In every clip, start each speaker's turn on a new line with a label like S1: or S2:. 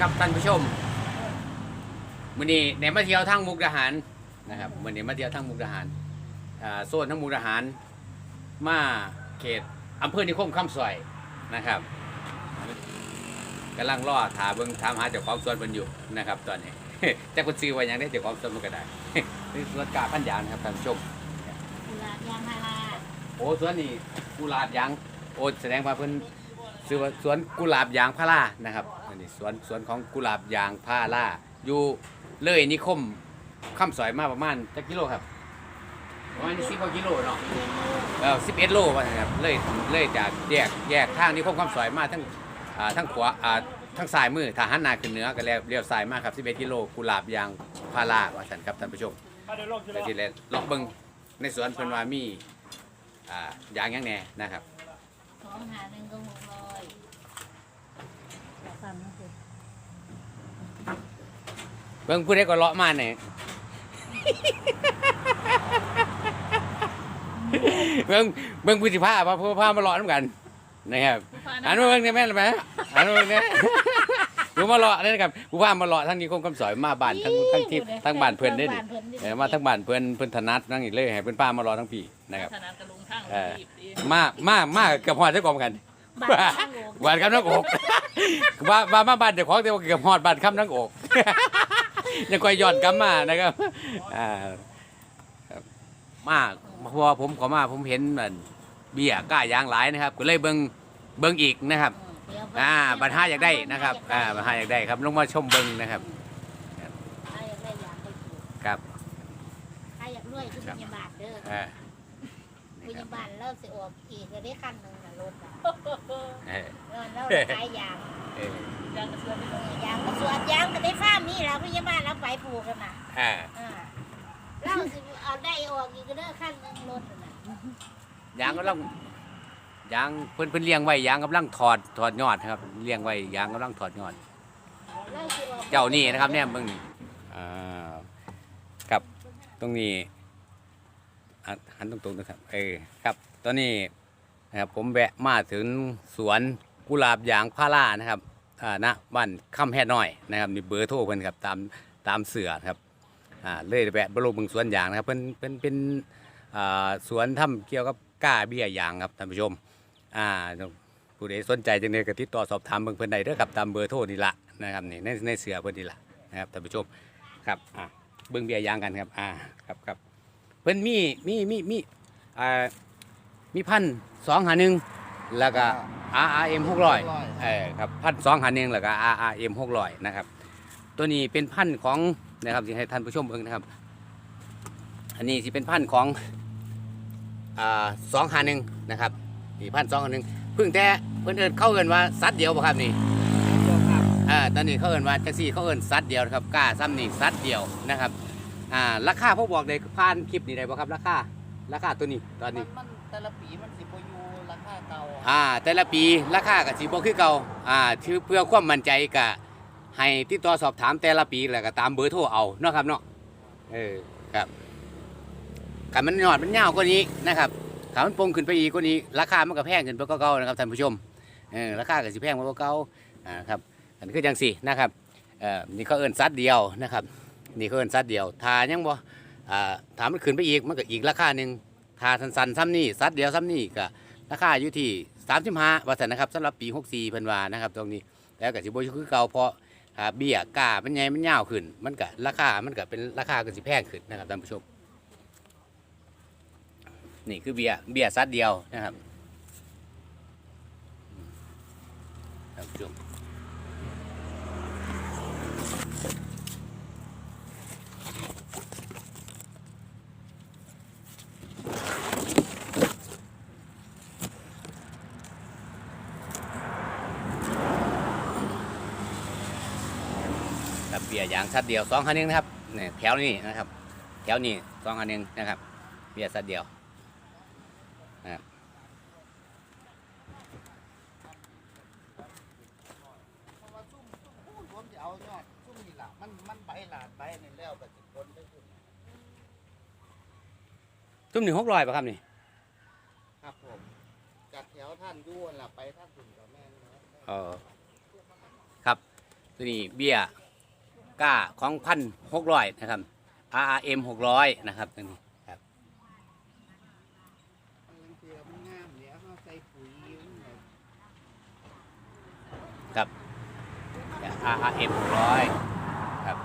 S1: ครับท่านผู้ชมวันนี้ในมาเที่ยวทางมุกดาหารนะครับวันนี้มาเที่ยวทางมุกดาหารอ่าโซนทั้งมุกดาหารมาเขตอำเภอนิคมคำสอยนะครับกำลังรอถาเบิงถามหาเจ้าของสวนมันอยู่นะครับ ตอนนี้จะคุณซื้อไว้ยังได้เจ้าของสวนมันก็ได้นี่สวนกาพันยางนะครับท่านผู้ชม
S2: กุหลาบยางพารา
S1: โอ้สวนนี้กุหลาบยางโอ้แสดงว่าเพิ่น ซื้อว่าสวนกุหลาบยางพารานะครับอันนี้สวนสวนของกุหลาบยางพาราอยู่เลยนิคมข้ามซอยมาประมาณจักกิโลครับประมาณสิบกว่ากิโลเนาะเออสิบเอ็ดโลว่าซั่นครับเลยเลยจากแยกแยกทางนิคมข้ามซอยมาทั้งอ่าทั้งขวาอ่าทั้งซ้ายมือถ้าหันหน้าขึ้นเหนือก็แล้วเลี้ยวซ้ายมาครับ11กิโลกุหลาบยางพาราว่าซั่นครับท่านผู้ชมแต่ที่แรกลอกเบิ่งในสวนเพิ่นว่ามีอ่ายางหยังแหน่นะครับ
S2: สองหาหนึ่งก็หกร้อยแต่ความนั่นคือ
S1: เบิ่งผู้ใดก็เลาะมาเนี่ยเบิ่งเบิ่งผู้สิพาพาผู้พามาเลาะนํกันนะครับอันนู้นเบิ่งได้แม่นไหมอันนู้นเบิ่งเนี่ยผู้มาเลาะนี่นะครับผู้พามาเลาะทั้งนี้คงคำสอยมาบ้านทั้งทั้งที่ทั้งบ้านเพิ่นได้นี่เออมาทั้งบ้านเพิ่นเพิ่นถนัดนั่งนี่เลยให้เพิ่นพามาเลาะทั้งปีนะครับ
S3: ถนัดกระลุงข้าง
S1: เออ
S3: บีบดี
S1: มามามาเกือบฮอดเจ้าของกัน
S2: บ้านข้างโลก
S1: บ้านคำนักอกว่าว่ามาบ้านเจ้าของแต่ว่าเกือบฮอดบ้านคำนักอก ยังคอยย้อนกลับมานะครับอ่าครับมาพอผมขอมาผมเห็นมันเบี้ยก้ายางหลายนะครับ ก็เลยเบิ่งเบิ่งอีกนะครับ
S2: เดี๋ยว
S1: อ่าบัตรห้าอยากได้นะครับ อ่าบัตรห้าอยากได้ครับลงมาชมเบิ่งนะครับ
S2: ใครอยากได้อยากไปปลูก
S1: ครับ
S2: ใครอยากรวยคือพยาบาลเด้อ
S1: อ่า
S2: พยาบาลเริ่มสิออกอีกก็ได้ขั้นหนึ่งนะรถอะ
S1: เออ
S2: เออแล้วขายยาง
S1: เออ
S3: ยังกระเสือไม่
S2: เอ
S3: ลง
S2: อยางก็สวนยางก็ได้ฟาร์มนี่แหละพยาบาลเราไปปลูกกันน่ะ
S1: อ่า
S2: อ่าเราสิเอาได้ออกอีกก็ได้ขั้นหนึ่งรถน่ะ
S1: ยางก็ต้องยางเพิ่นเพิ่นเลี้ยงไว้ยางกำลังถอดถอดยอดครับเลี้ยงไว้ยางกำลังถอดยอด
S2: เราสิออก
S1: เจ้านี่นะครับเนี่ยเบิ่งนี่อ่าครับตรงนี้อะหันตรงๆนะครับเออครับ ตอนนี้นะครับผมแวะมาถึงสวนกุหลาบยางพารานะครับอ่า ณบ้านคำแห่น้อยนะครับนี่เบอร์โทรเพิ่นครับตามตามเสือครับอ่าเลยแวะบรมบิ่งสวนยางนะครับเพิ่นเพิ่นเป็นอ่าสวนทำเกี่ยวกับก้าเบี้ยยางครับท่านผู้ชมอ่าผู้ใดสนใจจังไดก็ติดต่อสอบถามเบิ่งเพิ่นได้เด้อครับตามเบอร์โทรนี่ละนะครับนี่ในในเสือเพิ่นนี่ละนะครับท่านผู้ชมครับอ่าเบิ่งเบี้ยยางกันครับอ่าครับครับเพิ่นมีมีมีมีอ่ามีพันสองหาหนึ่ง แล้วก็ RRM หกร้อยเออครับพันสองหาหนึ่งแล้วก็ RRM หกร้อยนะครับ ตัวนี้เป็นพันธุ์ของนะครับที่ให้ท่านผู้ชมเบิ่งนะครับ อันนี้สิเป็นพันธุ์ของอ่าสองหาหนึ่งนะครับนี่พันสองหาหนึ่งเพิ่งแต่เพิ่นเอินเข้าเอินว่าสัตว์เดียวบ่ครับนี่อ่าตอนนี้เขาเอินว่าจังซี่เขาเอินสัตว์เดียวนะครับกล้าซ้ำนี่สัตว์เดียวนะครับอ่าราคาพวกบอกได้ผ่านคลิปนี้ได้บ่ครับราคาราคาตัวนี้ตอนนี้
S3: มันแต่ละปีมันสิบอยู่ราคาเก่า
S1: อ่าแต่ละปีราคาก็สิบ่คือเก่าอ่าคือเพื่อความมั่นใจก็ให้ติดต่อสอบถามแต่ละปีแล้วก็ตามเบอร์โทรเอาเนาะครับเนาะเออครับกันมันยอดมันยากว่านี้นะครับถ้ามันปงขึ้นไปอีกกว่านี้ราคามันก็แพงขึ้นไปกว่าเก่านะครับท่านผู้ชมเออราคาก็สิแพงกว่าเก่าอ่าครับอันนี้คือจังสี่นะครับเอ่อนี่เขาเอิ้นซัดเดียวนะครับนี่เขาเอิ้นซัดเดียวถ้ายังบ่อ่าถามันขึ้นไปอีกมันก็อีกราคาหนึ่งถ้าสั้นๆซ้ำนี่ซัดเดียวซ้ำนี่ก็ ราคาอยู่ที่35ว่าบาทนะครับสำหรับปี64เพิ่นว่านะครับ ตรงนี้แล้วกับสิบ่คือเก่าเพราะอ่าเบี้ยกามันใหญ่มันยาวขึ้น มันก็ราคามันก็เป็นราคาก็สิแพงขึ้นนะครับท่านผู้ชมนี่คือเบี้ยเบี้ยซัดเดียวนะครับท่านผู้ชม เบี้ยยางซัดเดียวสองคันนึงนะครับเนี่ยแถวนี้นะครับ แถวนี้สองคันนึงนะครับ เบี้ยซัดเดียว
S3: เพราะว่าซุ่มซุ่มพูดผมจะเอายอดซุ่มนี่ล่ะมันมันใบหลาดใบนี่แล้วก็สิคนได้ขึ้น
S1: จุ่มหนึ่งหกร้อยป่ะครับนี่
S3: ครับผมจากแถวท่านย้วนล่ะไปท่านถึงกับแม่นนะ
S1: เออครับตัวนี้เบี้ย ก้าของพันหกร้อยนะครับ RRM หกร้อยนะครับตัวนี้ครับ
S3: กับบ
S1: ครับ RRM หกร้อยครับ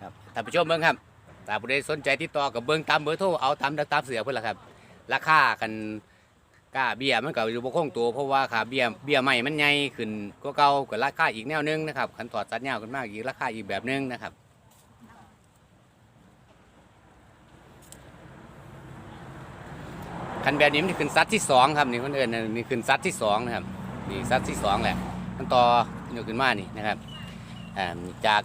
S1: ครับท่านผู้ชมเบิ้งครับถ้าผู้ใดสนใจติดต่อกับเบิ้งตามเบอร์โทรเอาตามตามเสือเพื่อนละครับ ราคากัน ก้าเบี้ยมันก็อยู่บ่คงตัวเพราะว่าขาเบี้ยเบี้ยใหม่มันใหญ่ขึ้นก็เก่าก็ราคาอีกแนวนึงนะครับขันถอดสัดยาวขึ้นมากอีกราคาอีกแบบนึงนะครับคันแบบนี้มันขึ้นซัดที่สองครับนี่คนอื่นนี่ขึ้นซัดที่สองนะครับนี่ซัดที่สองแหละมันต่ออยู่ขึ้นมานี่นะครับอ่าจาก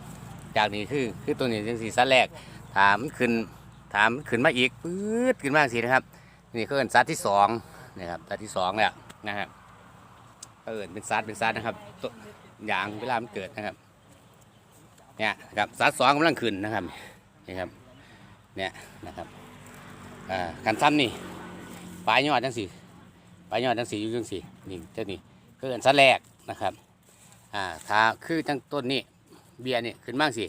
S1: จากนี่คือคือตัวนี้จังสีซัดแรกถามนขึ้นถามนขึ้นมาอีกปื๊ดขึ้นมาสินะครับนี่ก็เอินซัดที่สอง นะครับซัดที่สองแล้วนะครับเอินเป็นซัดเป็นซัดนะครับตัวยางเวลามันเกิดนะครับ เนี่ยครับซัดสองกำลังขึ้นนะครับนี่ครับเนี่ยนะครับการซ้ำนี่ปลายยอดจังสี่ปลายยอดจังสีอยู่จังสี่นี่เจ้านี่คืออันซะแรกนะครับอ่าถ้าคือจังต้นนี้เบียร์นี่ขึ้นบ้างสิ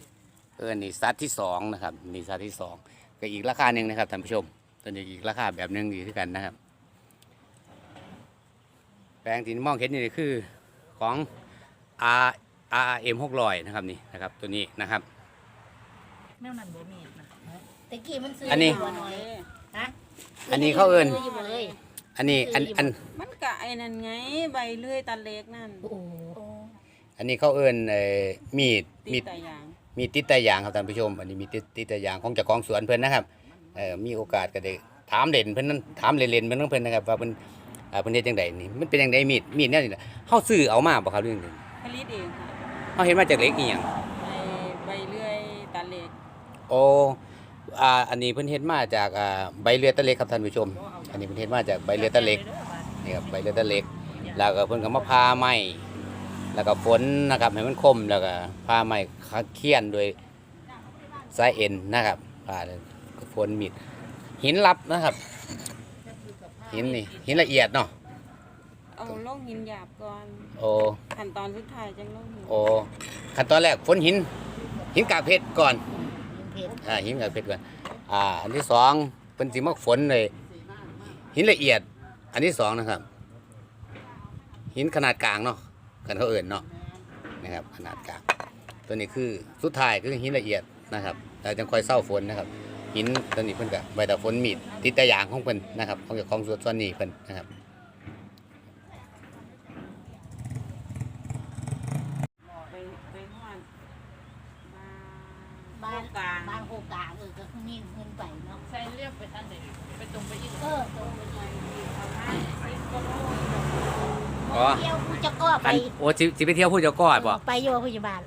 S1: เออนี่ซัดที่สองนะครับนี่ซัดที่สองก็อีกราคาหนึ่งนะครับท่านผู้ชมตัวนี้อีกราคาแบบหนึ่งดีที่กันนะครับ แปลงที่มองเห็นนี่คือของ R R M หกร้อยนะครับนี่นะครับตัวนี้นะครับ
S4: แนวนั้นบ่มีนะ
S2: ตะกี้มันซื้อ
S1: อันนี้
S2: ตัวน้อยฮะ
S1: อันนี้เขาเอิ้น
S2: ซื้อยู่บ่เลย
S1: อันนี้อันอัน
S4: มันกะไอ้นั่นไงใบเลื่อยตาเล็กนั่น
S2: โอ้โห
S1: อันนี้เขาเอิ้นเอ่อมีด
S4: ติ
S1: มี
S4: ด
S1: ด
S4: แต่ยาง
S1: มีติดแต่ยางครับท่านผู้ชม อันนี้มีติดติดแต่ยางของเจ้าของสวนเพิ่นนะครับเอ่อมีโอกาสก็ได้ถามเด่นเพิ่นนั้นถามเล่นๆเพิ่นนั้นเพิ่นนะครับว่าเพิ่น อ่าเพิ่นเฮ็ดจังไดนี่มันเป็นจังไดมีดมีดแนวนี้น่ะเฮาซื้อเอามาบ่ครับเรื่องนี้
S4: ผลิตเองค่ะ
S1: เฮาเห็นมาจากเหล็กอีหยัง
S4: ไอ้ใบเลื่อยตาเล็ก
S1: โอ้อ่าอันนี้เพิ่นเฮ็ดมาจากอ่าใบเลือดตะเล็กครับท่านผู้ชม อันนี้เพิ่นเฮ็ดมาจากใบเลือดตะเล็กนี่ครับใบเลือดตะเล็ก แล้วก็เพิ่นก็มาพาไม้แล้วก็ฝนนะครับให้มันคมแล้วก็พาไม้เคี่ยนโดวยสายเอ็นนะครับพาแล้วก็ฝนมีดหินลับนะครับ หินนี่หินละเอียดเนาะ
S4: เอาลงหินหยาบก่อน
S1: โอ้
S4: ขั้นตอนสุดท้ายจังลงหิน
S1: โอ้ขั้นตอนแรกฝนหิน หินกากเพชรก่อน
S2: เผ็ด
S1: อ่าหินกากเพชรก่อนอ่าอันที่สองเป็นสิมาฝนเลยหินละเอียด อันที่สองนะครับ หินขนาดกลางเนาะกันเขาเอื่นเนาะนะครับขนาดกลางตัวนี้คือสุดท้ายคือหินละเอียดนะครับแล้วจังค่อยเศร้าฝนนะครับ หินตัวนี้เพิ่นก็ใบตะฝนมีดติดแต่ยางของเพิ่นนะครับของเจ้าของสวนส่วนนี้เพิ่นนะครับ
S4: ไปไปหอดมา
S2: บ้าน
S4: กลาง
S2: บ้านโคกลางเออก็คือมีเงินไปเนาะ
S5: ใส่เรียกไปทางไหนไปตรงไปยี่
S2: เออตรงไปเลย
S1: อ๋อ
S2: เที่ยวกูจะก็ไป
S1: อันโอ้สิสิไปเที่ยวผู้เจ้ากอดบ่
S2: ไปอยู่พยาบาล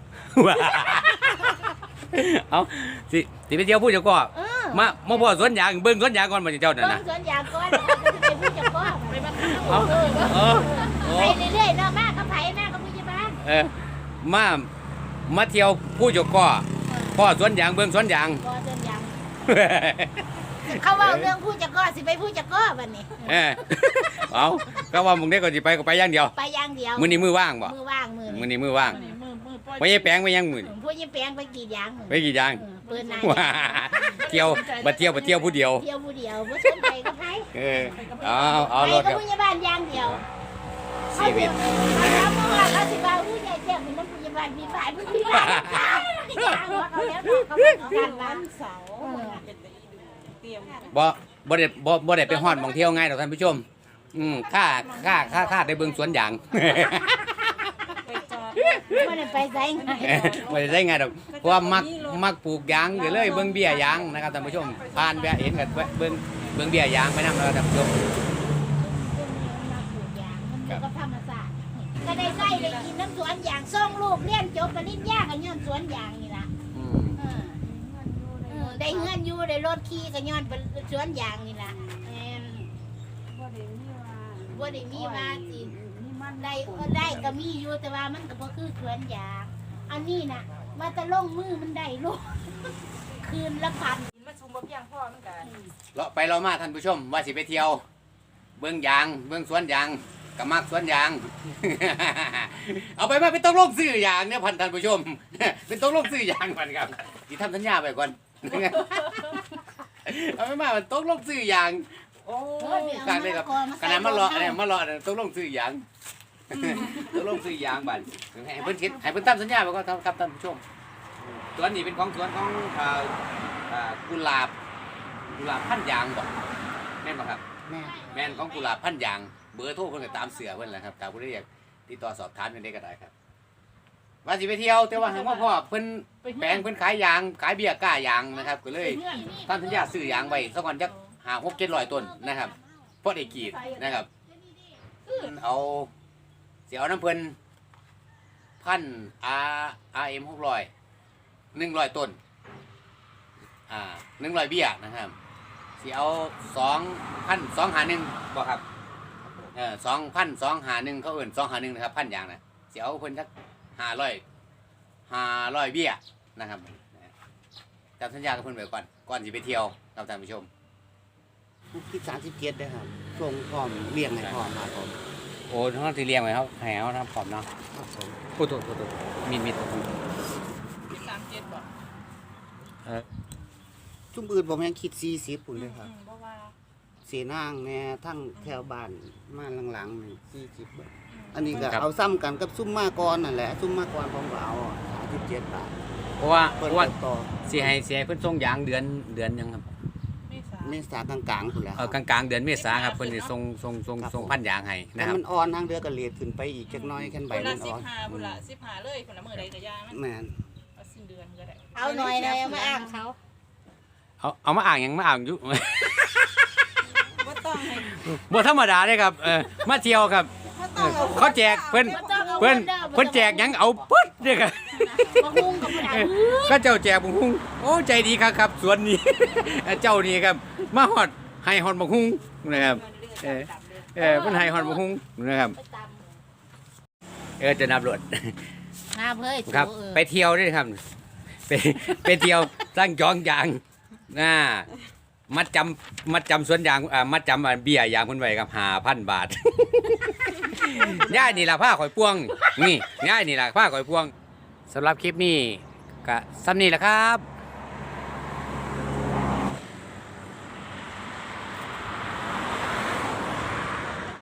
S1: เอาสิสิไปเที่ยวผู้เจ้ากอด
S2: เออ
S1: มามาพ่อสวนยางเบิ่งสวนยางก่อนบ่เจ้านั่น
S2: ต้
S1: น่ะ
S2: นสวนยางก้อนแล้วก็จะไปผู้จะก็ไปมา
S1: เอา
S2: เออ
S1: เออโอ้
S2: ไปเรื่อยๆเนาะมากก็ไผมากก็พยาบาล
S1: เออมามาเที่ยวผู้เจ้ากอดพ่อสวนยางเบิ่งสวนยาง
S2: ก็สวนยางเขาเว่าเรื่องผู้จะก็สิไปผู้จะก็บัดนี้
S1: เออเอาก็ว่ามึงได้ก็สิไปก็ไปอย่างเดียว
S2: ไปอย่างเดียว
S1: มื้อนี้มือว่างบ่
S2: มือว่างมือ
S1: มื้อ
S2: นี่
S1: นี้มือว่าง
S5: มือมือปล่อย
S1: ไปยายแปลงไปยังมื้อนี้
S2: ผู้ยิงแปลงไปกี่อย่างมือ
S1: ไปกี่อย่าง
S2: เออ เปิดนาย
S1: ว้าเที่ยวมาเที่ยวมาเที่ยวผู้เดียว
S2: เที่ยวผู้เดียวบ่สนใจก็ไผ
S1: เออเอาเอา
S2: ไป
S1: รถ
S2: ก็
S1: ครับ
S2: พยาบาลอย่างเดียว
S1: ชีวิต
S2: เขาถามว่าเขาสิว่าผู้ใหญ่แจ้งเป็นน้ำพยาบาลมีฝ่ายผู้ใหญ่อย่างว่าเขาแล้วเขาบอกเขาการว่า
S4: วันเสาร์เป็นเตรียม
S1: บ่บ่ได้บ่บ่ได้ไปฮอดหม่องเที่ยวง่ายดอกท่านผู้ชม อืมค่าค่าค่าค่าได้เบิ่งสวนยาง
S4: ไปจอด
S2: ไม่ได้ไปไสไง
S1: ไม่ได้ใช้ง่ายดอกเพราะว่ามักมักปลูกยางก็เลยเบิ่งเบี้ยยางนะครับท่านผู้ชมผ่านแวะเห็นก็แวะเบิ่งเบิ่งเบี้ยยางไปนำแล้วท่านผู้ชม
S2: มันก็ธรรมศาสตร์ก็ได้ไส้ได้กินน้ำสวนยางส่งลูกเรียนจบปริญญากันย้อนสวนยางนี่ล่ะ
S1: อืม
S2: เออเออได้เงินอยู่ได้รถขี่กันย้อนเป็นสวนยางนี่ล่ะแม่น
S4: บ่ได้มีว่า
S2: บ่ได้มีว่าสิ
S4: มีมัน
S2: ได้เออได้ก็มีอยู่แต่ว่ามันก็บ่คือสวนยางอันนี้น่ะมาแตะลงมือมันได้ลูก คืนละพัน
S5: มาชุมบ่เพียงพ่อมันกัน
S1: เลาะไปเลาะมาท่านผู้ชมว่าสิไปเที่ยว เบิ่งยาง เบิ่งสวนยางกับมากสวนยาง เอาไปมาเป็นต้องลงซื้อยางเนี่ยพันท่านผู้ชม เป็นต้องลงซื้อยางพันครับที่ทำสัญญาไปก่อน เอาไปมามันต้องลงซื้อยางโอ้
S2: เฮ้ย
S1: ย
S2: ไป
S1: กา
S2: เอา
S1: รเลยครับ
S2: มะละกอมา
S1: ข
S2: ใส่
S1: นาดมารอ
S2: รองเท้า
S1: เนี่ยมารอเนี่ยต้องลงซื้อยาง ต้องลงซื้อยางบันให้เพิ่นคิดให้เพิ่นตามสัญญาไปก่อนครับท่านผู้ชมสวนนี้เป็นของสวนของอ่าอ่ากุหลาบกุหลาบพันยางบ่แม่นบ่ครับ
S3: แม่
S1: แม่นของกุหลาบพันยาง เบอร์โทรเพิ่นก็ตามเสือเพิ่นแหละครับตามผู้ใดอยากติดต่อสอบถามเพิ่นได้ก็ได้ครับ ว่าสิไปเที่ยวแต่ว่าหางว่าพ่อเพิ่นแปลงเพิ่นขายยางขายเบียร์ก้ายางนะครับก็เลยทำสัญญาซื้อยางไว้สักวันจักหาหกเจ็ดร้อยต้นนะครับพอได้กรีดนะครับ เอา เสียเอาน้ำเพิ่นพันอาอาเอ็มหกร้อยหนึ่งร้อยต้น อ่าหนึ่งร้อยเบี้ยนะครับเสียเอาสองพันสองหาหนึ่งบ่ครับเออสองพันสองหาหนึ่งเขาเอื่นสองหาหนึ่งนะครับพันอย่างนะเสียเอาเพิ่นสักห้าร้อยห้าร้อยเบี้ยนะครับจำสัญญากับเพิ่นไว้ก่อนก่อนสิไปเที่ยวครับท่านผู้ชม
S3: คิดสามสิบเจ็ดได้ครับส่งพร้อมเลี้ยงให้พร้อมครับผม
S1: โอ้ท้องที่เลี้ยงไว้ครับให้เขาทำพร้อมเนาะ
S3: ครับผม
S1: พูดถูกพูดถูกมีดมีด
S5: ที่สามเจ็ดบ่
S3: ชุ่มอื่นผมยังคิดสี่สิบปุ่นเลยครับ
S4: อืมเพราะว่า
S3: เสียนางแน่ทั้งแถวบ้านมาหลังๆนี่สี่สิบอันนี้ก็เอาซ้ำกันกับซุ่มมาก่อนนั่นแหละซุ่มมาก่อนผมก็เอาสามสิบเจ็ดบาท
S1: เพราะว่าเพ
S3: เพิ่น
S1: ราะว่า
S3: เติบโต
S1: สิให้สิให้เพิ่นส่งยางเดือนเดือนหยังครับ
S5: ไม่สาม
S3: เมษากลางๆพุ่นแหล้ว
S1: เออกลางๆเดือนเมษาครับเพิ่นสิส่งส่งส่ง
S3: ครับ
S1: ส่ง
S3: ผม
S1: พันยางให้
S3: แต่
S1: นะครับ
S3: มันอ่อนทางเดือก็เลทขึ้นไปอีกจักหน้อยแค่นใบ
S5: คน
S3: มั
S5: ละ
S3: น
S5: สิ
S3: อ่
S5: บ
S3: อน
S5: ห้าคนละสิบห้าเลยคนละมือใดก็ยามัน
S3: แม่น
S5: เอาสิ้นเดือนก็ได้
S2: เอาหน่อยเลยเอามาอ้างเขา
S1: เอาเอามาอ่างหยังมาอ่างอยู่
S4: บ่ต้องให้
S1: บ่ธรรมดาเด้ครับเออมาเที่ยวครับ
S4: บ่ต้องเอา
S1: เขาแจกเพิ่น
S2: บ่ต้องอา
S1: เพิ่น
S2: ด้อบ่
S1: เพิ่นแจกหยังเอาปึ๊ดเด้อครับ
S2: บ่ฮุ้งกับบ่ได้
S1: ก็เจ้าแจกบุงหุงโอ้ใจดีครับครับสวนนี้ เจ้านี่ครับ มาฮอดให้ฮอดบุงหุงนะครับเออเออเพิ่นให้ฮอดบุงหุงนะครับ
S2: ไปตาม
S1: เออจะนับรถ
S2: หน้าเพิ่ย
S1: ครับ
S2: เออ
S1: ไปเที่ยวด้วยครับไปไปเที่ยวสร้างจองยางน่ามัดจำมัดจำสวนยางอ่ามัดจำอ่าเบี้ยยางเพิ่นไว้ครับ5,000บาทย่ายนี่ล่ะผ้าข่อยพวง นี่ย่ายนี่ล่ะผ้าข่อยพวงสำหรับคลิปนี้ก็ซ้ำนี้แหละครับ